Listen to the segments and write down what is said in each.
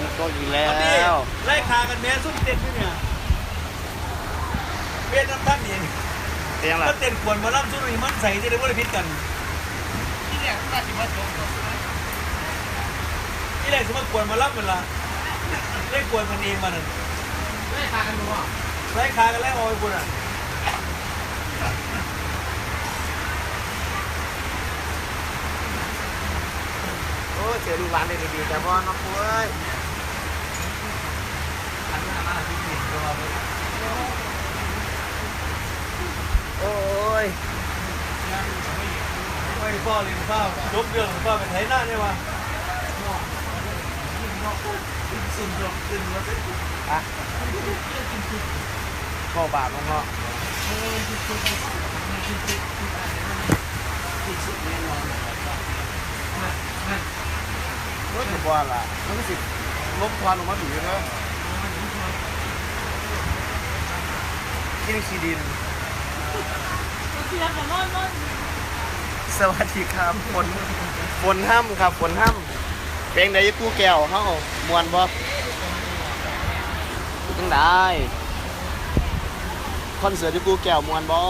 นตกอีกแล้เอาดิวไล่คากันแม่ซุ่มเต้นด้วยเนี่ยเวียนน้ำตั้งเองเตียงล่ะก็เต้นกวนหมาล่ำซุ่มนี่มันใส่ที่ได้บ่ได้พิษกันที่แรกว่าสิมาจบที่แรกสมมติกวนหมาล่ำมันละเล่นกวนมันเองมันน่ะไม่พากันรู้ว่าไล่คากันไล่ออยกวนอะโอ้เจอลูกหลานได้ดีๆแต่บ่เนาะปุ้ย หันหน้ามาที่นี่ตัวเรา โอ้ยไม่พ่อเลี้ยงข้าวจบเรื่องพ่อไปไถหน้าเนี่ยวะสุ่มจบสุ่มแล้วอะเข้าบาปลงเนาะรถถูกว่าล่ะมันก็สิลบควันออกมาดูเนาะที่นี่ขีดินสวัสดีครับฝนฝนห้ำครับฝนห้ำเพลงใดกู้แก้วเฮามวนบ่จังได้คอนเสิร์ตที่กู้แก้วมวนบ่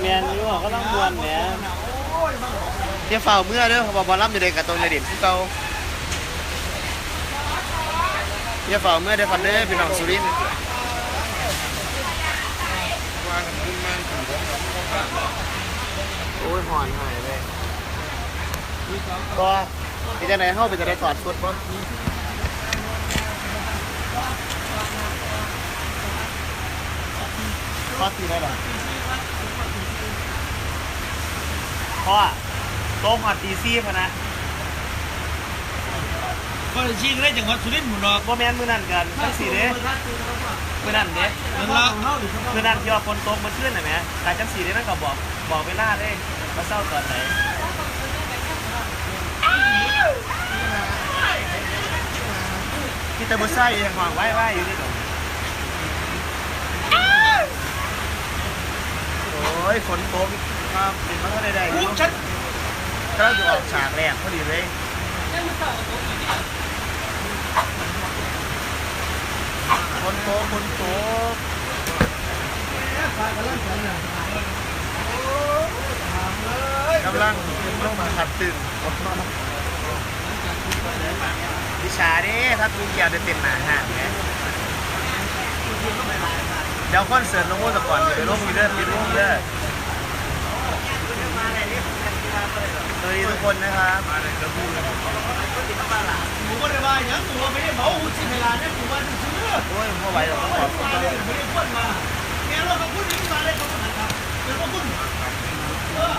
แมนอยู่ก็ต้องมวนแหม เดี๋ยวเฝ้าเมื่อเด้อเพราะว่าบ่รับอยู่เด็กกับตรงในดินคือเก่าเดี๋ยวเฝ้าเมื่อเด้อครับเด้อพี่น้องสุรินทร์โอ้ยหอนหายเลยก็เป็นจังไดเฮาเป็นจังได้ถอดชุดบ่อดที่ได้ล่ะพ่อ โต๊ะหอดตีซี่พะนะก็ชิงได้จังหวัดสุรินทร์หมดดอกบ่แม่นมื้อนั้นกันจังซี่เด้มื้อนั้นเด้เรื่องราวของเขาดิมื้อนั้นที่ว่าฝนตกมื้อคืนน่ะแหมแต่จังซี่เด้มันก็บอกบอกเวลาเด้ว่าเช้าตอนไหนมีแต่บ่ใส่ยังห่วงไว้ไว้อยู่นี่ดอกโอ้ยฝนตกครับเป็นมาเท่าใดๆกูเนาะฉัน กำลังจะออกฉากแรกพอดีเลยคนโตคนโตกำลังต้องมาขัดตื่นวิชาด้ถ้ากูเกี่ยวจะเป็นหนาห่างไหมเดี๋ยวคอนเสิร์ตลงโมสก่อนเดี๋ยวลงมีเลือดมีรูปเด้อ สวัสดีทุกคนนะครับหมูก็ได้ว่าอย่างหมูไม่ได้เมาหุ่นสิเวลาเนี่ยหมูว่ซื้อโอ้ยไม่ไหวหรอกต้องขอบคุณมาเลยไม่ได้พ้นมาแกเราเขาพูดอย่างมาเลยเขาขนาดครับเป็นว่าคุณเออ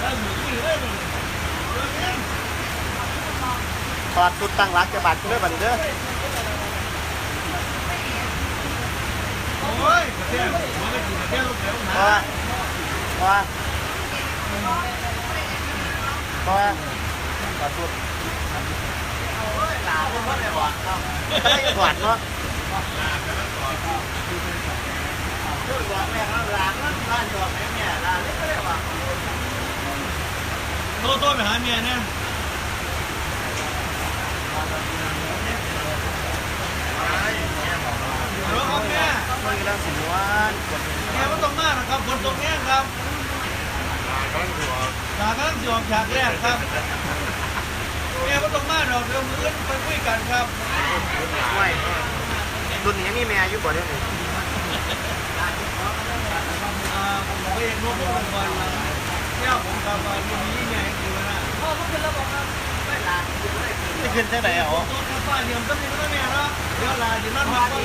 ได้หมูที่ได้หมดถอดชุดตั้งรักจะบาดกูด้วยบัดนเด้อ โอ้ยเทียม ราะว่าเพราะว่าเพราะว่าถอดชุดหาเป็นคนไหนวะไม่ได้ถอดเนาะชุดบอกแม่ข้างหลังนั่นบ้านจอดแม่เนี่ยลาเล็กก็ได้วะโตโตไปหาเมียเนี่ยแล้วครับแม่ มันกำลังสินวันกดแม่ไม่ต้องมากนะครับคนตรงนี้ครับหากำลังจะออกฉากแรกครับแม่ไม่ต้องมากหรอกเดี๋ยวมืออื่นไปคุยกันครับไว้รุ่นนี้มีแม่อยู่บ่เดี๋ยวนี้อ่าผมไปเห็นรูปของวันละเนี่ยผมกลับมาที่นี่ไงคือว่าจะขึ้นจังไหนอ๋อตัวกระป๋าเหลี่ยมก็มีก็แม่เนาะเดี๋ยวลาจะนั่งพักก่อน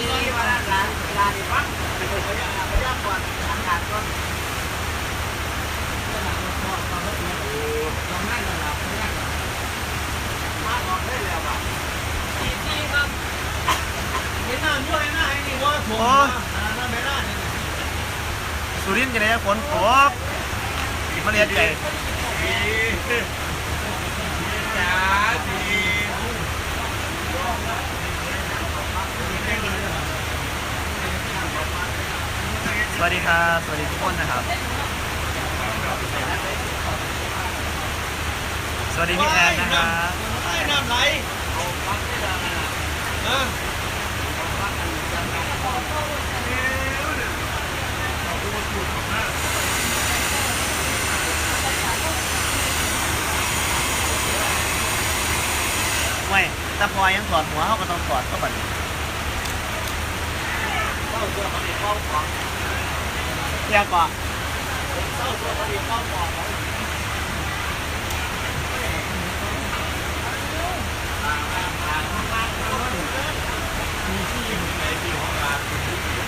เห็นหน้ายั่วหน้าไอ้นี่ว่าผมหน้าแม่หน้าเนี่ย สุริ นี้ฝนตกมาเรียนใจจ้าดีวัสดีครับสวัสดีทุกคนนะครับ สวัสดีพี่แอนนะครับน้ำไหลเออ ไม่แต่พอยังถอดหัวเขาก็ต้องถอดเข้าไปเรียกก่อน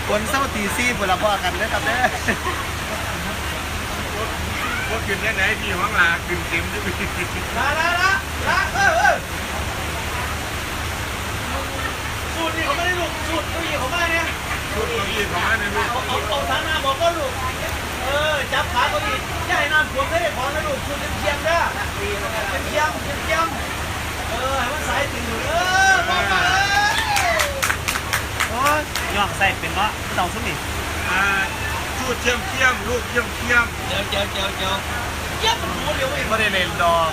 คนเศร้าตีซี่พวกเราพอกันเด้อครับเด้อว่าขึ้นได้ไหนพี่ห้องลาขึ้นเต็มด้วยพี่ลาลาลาลาเออเออสูตรนี่เขาไม่ ได้ลูกสูตรตัวนี้เขาไม่เนี่ยชุดเราพี่ของอันนี้ลูกเอาเอาเอาทางหน้าบอกก็ลูก เออ จับขาเขาดีอย่าให้น้ำท่วมได้ของนะลูกคุณเชียงเด้อเชียงเชียงเชียง เออ ให้มันสายถึงเออมามาโอ้ยย่องใส่เป็นเนาะไม่ต้องซุ่มนี่อ่าชุดเชี่ยมเชี่ยมลูกเชี่ยมเชี่ยมเจียวเจียวเจียวเจียวเจี๊ยบมันหัวเดียวเองไม่ได้เล่นดอก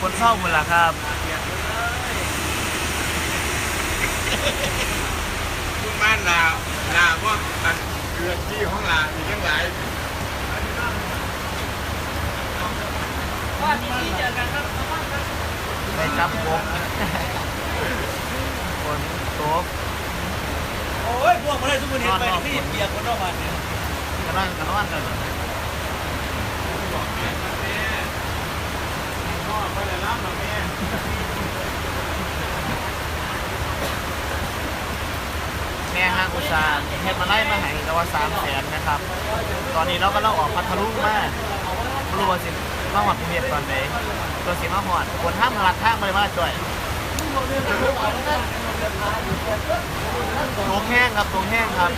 คนเศร้าหมดละครับคุณ บ้านลาวลาว่าอันเกลือบที่ห้องลาวมีทั้งหลายว่าที่นี่เจอกันครับไปจับกบคนโต๊ะโอ้ยพวกมันได้ทุกคนเห็นไปนี่เปียกคนนอกบ้านเนี่ยกำลังกระด้างกันนอนกันแม่ สร้างเฮ็ดมาไล่มาให้แต่ว่าสามแสนนะครับ ตอนนี้เราก็เราออกพัทลุงมาไม่รู้ว่าสิมาหอดกรุงเทพตอนไหนตัวสิมาหอดคนห้ามหลัดทางไปมาจ่อยตัวแห้งครับตัวแห้งครับ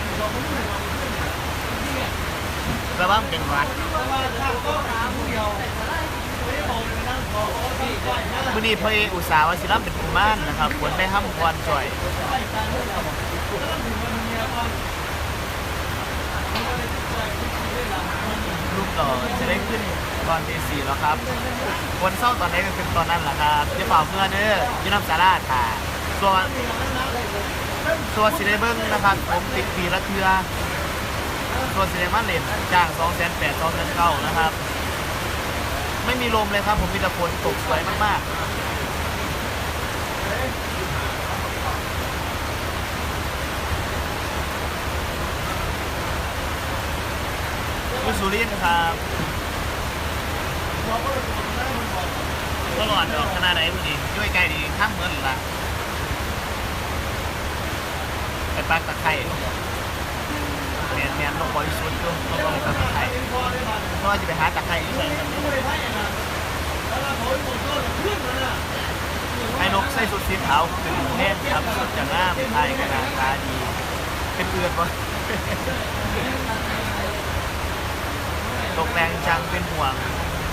ระวังเป็นวัดมื่อนี้พระเอกอุตสาห์วชิรัมเป็นกุมารนะครับควรได้ห้ำพรจ่อย ลู ก่อจะได้ขึ้นตอนตีสี่แล้วครับคนเศร้าตอนนี้ก็คือตอนนั้นแหละครับจะเป่าเพื่อนเด้อยี่น้ำสาราถ่าส่วนส่วนสิได้เบิ้งนะครับผมติดปีละเทือส่วนสิเด้มาเล่นจ้างสองแสนแปดสองแสนเก้านะครับ ไม่มีลมเลยครับผมมีแต่ฝนตกสวยมากๆ สุรินทร์ครับตลอดดอกขนาดไหนพอดีช่วยใกลดีข้างเหมือนละไปปักตะไคร้เนี่ยเนี่ยนลงบริสุทธิ์ด้วยลงบริสุทธิ์ตะไคร้เพราะว่าจะไปหาตะไคร้ที่ไหนกันเนี่ยไอ้นกใส่สุดสีขาวถึงแน่นครับสุดจะงามไอ้กระดาษตาดีเป็นเอือนวะ ตกแรงจังเป็นห่วง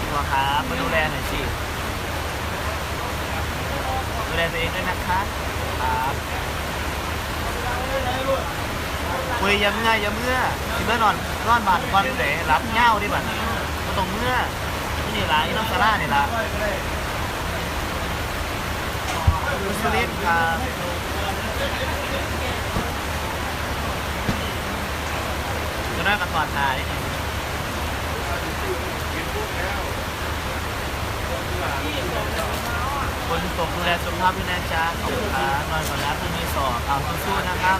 ห่วงครับมาดูแลหน่อยสิดูแลตัวเองด้วยนะคะครับคุยยังเมื่อยังเมื่อสิเมื่อนอนนอนบานก่อนเด๋รับเง่าดิบัดก็ตรงเมื่อนี่ล่ะอีน้องซาร่านี่ล่ะคุณสุรินทร์ครับจะได้กระถอดทาย คนตกดูแลสุขภาพด้วยนะจ๊ะขอบคุณครับนอนก่อนนะพรุ่งนี้สอบเอาสู้ๆนะครับ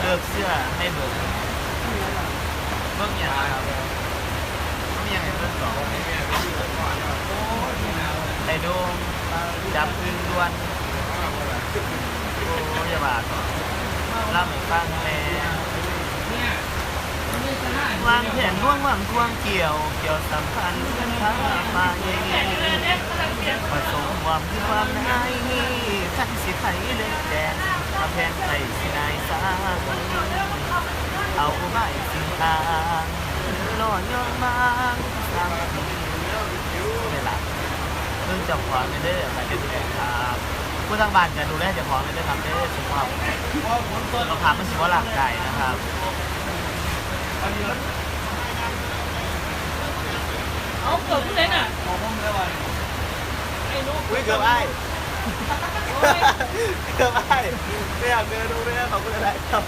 เลือกเสื้อให้เบิกเบิกอย่างไรครับเบิกอย่างไรเบิกสองไอ้โดมจับปืนล้วนโอ้ยบาดล่ำฟังแม่ว วางแผนร่วงวางควงเกี่ยว เกี่ยวสัมพันธ์กันทั้งมาเองผสมความคือความนายนี่ทั้งสิไทยเล็กแดงทำแผนไทยสินายสร้างเอาไม้สิงทางล่อย่องมางสร้างทีนี่หละเรื่องจับความในเด้อใครเป็นแฟนครับผู้ทางบ้านจะดูแลเจ้าของในเด้อครับเด้อสุขภาพเราถามมันสิว่าหลักใจนะครับ เอาเกิดขึ้นเลยน่ะของผมได้ว่าไอ้นุ๊กอุ้ยเกือบไอ้เกือบไอ้ไม่อยากเดินดูไม่ได้ขอบคุณอะไรครับ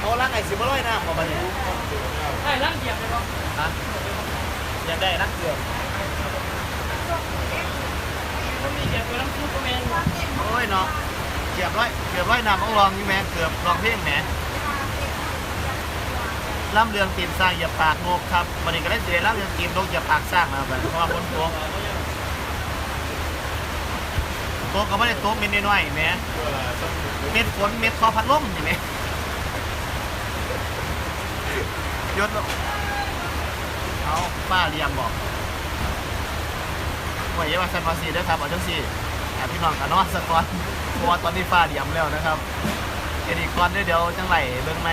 เอาล่างไอ้สิบร้อยน้ำออกมาเนี่ยไอ้ร่างเหยียบเลยปะฮะอยากได้นักเกือบมันมีเหยียบตัวน้ำซุปก็แมนโอ้ยเนาะ เกือบร้อยเกือบร้อยนำต้องลองอยู่แม่เกือบลองเพ่งแหมล่ำเรืองตีนสร้างอย่าปากโงกครับวันนี้ก็ได้เสียล่ำเรืองตีนโงกอย่าปากสร้างนะครับเพราะว่าคนโต๊ะโต๊ะก็ไม่ได้โต๊ะเม็ดน้อยๆแหมเม็ดฝนเม็ดคอพัดลมนี่แหมยศเอาป้าเรียมบอกหวยอยาว่าซันวาซีด้วยครับเอาจังซี่ อะพี่น้องกันนอนสะก่อนเพราะว่าตอนนี้ฟ้าเดียมแล้วนะครับเดีกอนเดี๋ยวจังไหลเบิ่งไหม